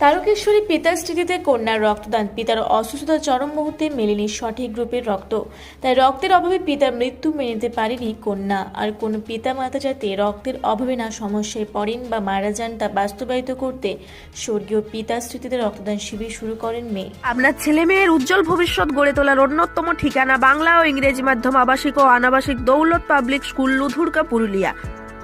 তারকেশ্বরী পিতার স্মৃতিতে কন্যার রক্তদান। পিতার অসুস্থতার চরম মুহূর্তে মেলেনি সঠিক গ্রুপের রক্ত। তাই রক্তের অভাবে পিতার মৃত্যু মেনে নিতে পারেনি কন্যা। আর কোনো পিতা মাতা যাতে রক্তের অভাবে না সমস্যায় পড়েন বা মারা যান তা বাস্তবায়িত করতে স্বর্গীয় পিতার স্মৃতিতে রক্তদান শিবির শুরু করেন মেয়ে আপনার ছেলে মেয়ের উজ্জ্বল ভবিষ্যৎ গড়ে তোলার অন্যতম ঠিকানা বাংলা ও ইংরেজি মাধ্যম আবাসিক ও অনাবাসিক দৌলত পাবলিক স্কুল, লুধুরকা, পুরুলিয়া।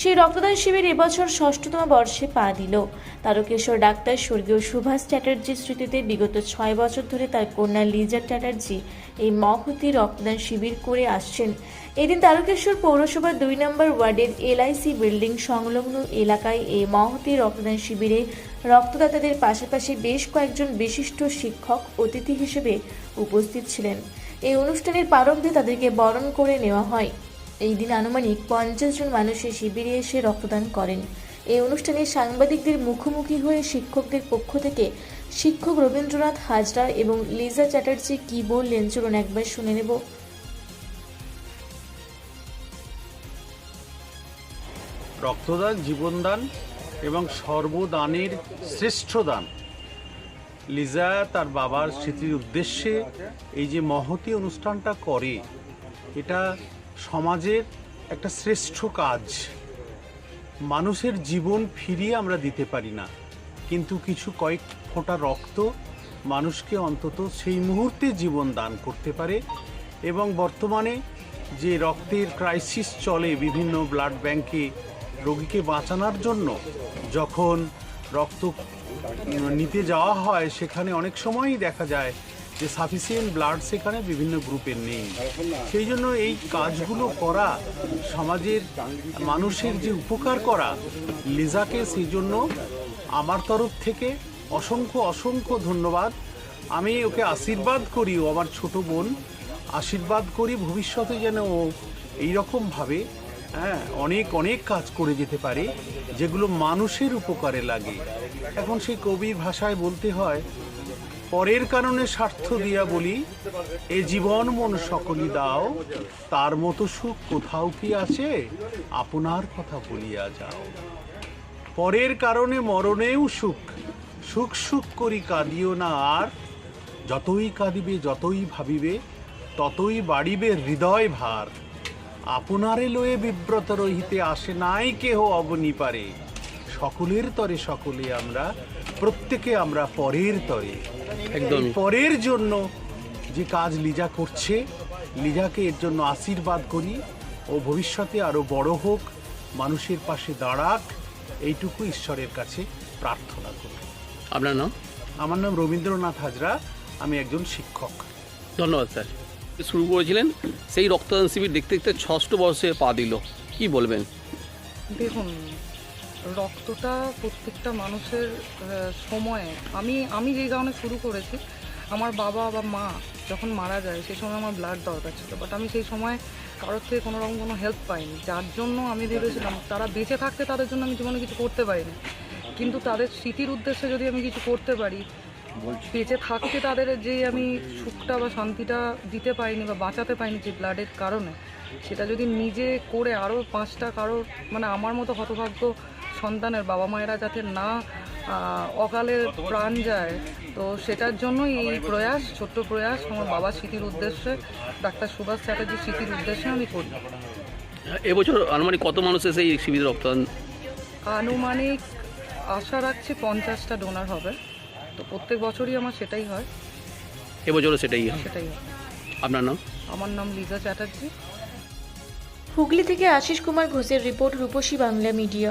সেই রক্তদান শিবির এবছর ষষ্ঠতম বর্ষে পা দিল। তারকেশ্বর ডাক্তার স্বর্গীয় সুভাষ চ্যাটার্জির স্মৃতিতে বিগত ছয় বছর ধরে তার কন্যা লিজা চ্যাটার্জি এই মহতি রক্তদান শিবির করে আসছেন। এদিন তারকেশ্বর পৌরসভার দুই নম্বর ওয়ার্ডের এলআইসি বিল্ডিং সংলগ্ন এলাকায় এই মহতি রক্তদান শিবিরে রক্তদাতাদের পাশাপাশি বেশ কয়েকজন বিশিষ্ট শিক্ষক, অতিথি হিসেবে উপস্থিত ছিলেন। এই অনুষ্ঠানের প্রারম্ভে তাদেরকে বরণ করে নেওয়া হয়। এই দিন আনুমানিক পঞ্চাশ জন মানুষ এই শিবিরে এসে রক্তদান করেন। এই অনুষ্ঠানে সাংবাদিকদের মুখোমুখি হয়ে শিক্ষকদের পক্ষ থেকে শিক্ষক রবীন্দ্রনাথ হাজরা এবং লিজা চ্যাটার্জি কি বললেন চলুন একবার শুনে নেব। রক্তদান, জীবনদান এবং সর্বদানের শ্রেষ্ঠ দান লিজা তার বাবার স্মৃতির উদ্দেশ্যে এই যে মহতি অনুষ্ঠানটা করে, এটা সমাজের একটা শ্রেষ্ঠ কাজ। মানুষের জীবন ফিরিয়ে আমরা দিতে পারি না। কিন্তু কিছু কয়েক ফোঁটা রক্ত মানুষকে অন্তত সেই মুহূর্তে জীবন দান করতে পারে এবং বর্তমানে যে রক্তের ক্রাইসিস চলে বিভিন্ন ব্লাড ব্যাংকে রোগীকে বাঁচানোর জন্য, যখন রক্ত নিতে যাওয়া হয়, সেখানে অনেক সময়ই দেখা যায় যে সাফিসিয়েন্ট ব্লাড সেখানে বিভিন্ন গ্রুপের নেই। সেই জন্য এই কাজগুলো করা, সমাজের মানুষের যে উপকার করা, লিজাকে সেই জন্য আমার তরফ থেকে অসংখ্য অসংখ্য ধন্যবাদ। আমি ওকে আশীর্বাদ করি, ও আমার ছোট বোন। আশীর্বাদ করি, ভবিষ্যতে যেন ও এইরকমভাবে হ্যাঁ অনেক অনেক কাজ করে যেতে পারে, যেগুলো মানুষের উপকারে লাগে। এখন সেই কবির ভাষায় বলতে হয় পরের কারণে স্বার্থ দিয়া বলি, এ জীবন মন সকলি দাও, তার মতো সুখ কোথাও কি আছে? আপনার কথা বলিয়া যাও। পরের কারণে মরণেও সুখ সুখ সুখ করি কাঁদিও না আর। যতই কাঁদিবে, যতই ভাবিবে, ততই বাড়িবে হৃদয় ভার। আপনারে লয়ে বিব্রত রহিতে আসে নাই কেহ অবনি পারে সকলের তরে সকলে আমরা প্রত্যেকে আমরা পরের তরে। একদমই। পরের জন্য যে কাজ লিজা করছে লিজাকে এর জন্য আশীর্বাদ করি ও ভবিষ্যতে আরও বড় হোক মানুষের পাশে দাঁড়াক এইটুকু ঈশ্বরের কাছে প্রার্থনা করি। আপনার নাম? আমার নাম রবীন্দ্রনাথ হাজরা আমি একজন শিক্ষক। ধন্যবাদ স্যার। শুরু করেছিলেন সেই রক্তদান শিবির দেখতে দেখতে ষষ্ঠ বর্ষে পা দিল। কি বলবেন? দেখুন রক্তটা প্রত্যেকটা মানুষের সময়ে। আমি আমি যেই কারণে শুরু করেছি, আমার বাবা বা মা যখন মারা যায় সেই সময় আমার ব্লাড দরকার ছিল। বাট আমি সেই সময় কারোর থেকে কোনো রকম কোনো হেল্প পাইনি। যার জন্য আমি ভেবেছিলাম, তারা বেঁচে থাকতে তাদের জন্য আমি জীবনে কিছু করতে পারিনি। কিন্তু তাদের স্মৃতির উদ্দেশ্যে যদি আমি কিছু করতে পারি, বেঁচে থাকতে তাদের যে আমি সুখটা বা শান্তিটা দিতে পারিনি বা বাঁচাতে পারিনি যে ব্লাডের কারণে, সেটা যদি নিজে করে আরও পাঁচটা কারোর মানে আমার মতো হতভাগ্য সন্তানের বাবা মায়েরা যাতে না অকালে প্রাণ যায় তো সেটার জন্যই এই প্রয়াস ছোট্ট প্রয়াস আমার বাবার স্মৃতির উদ্দেশ্যে ডাক্তার সুভাষ চ্যাটার্জির স্মৃতির উদ্দেশ্যে আমি করি। এবছর আনুমানিক কত মানুষ এসে এই শিবিরে রক্তদান? আনুমানিক আশা রাখছি পঞ্চাশটা ডোনার হবে। তো প্রত্যেক বছরই আমার সেটাই হয়। এবছরও সেটাই হয়। সেটাই হয়। আপনার নাম? আমার নাম লিজা চ্যাটার্জি। হুগলি থেকে আশিস কুমার ঘোষের রিপোর্ট রূপসী বাংলা মিডিয়া।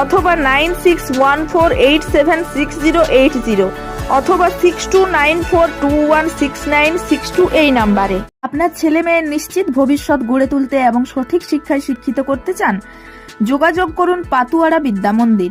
অথবা nine six one four eight seven six zero eight zero অথবা six two nine four two one six nine six two এই নাম্বারে। আপনার ছেলে মেয়ের নিশ্চিত ভবিষ্যৎ গড়ে তুলতে এবং সঠিক শিক্ষায় শিক্ষিত করতে চান? যোগাযোগ করুন পাতুয়ারা বিদ্যা মন্দির।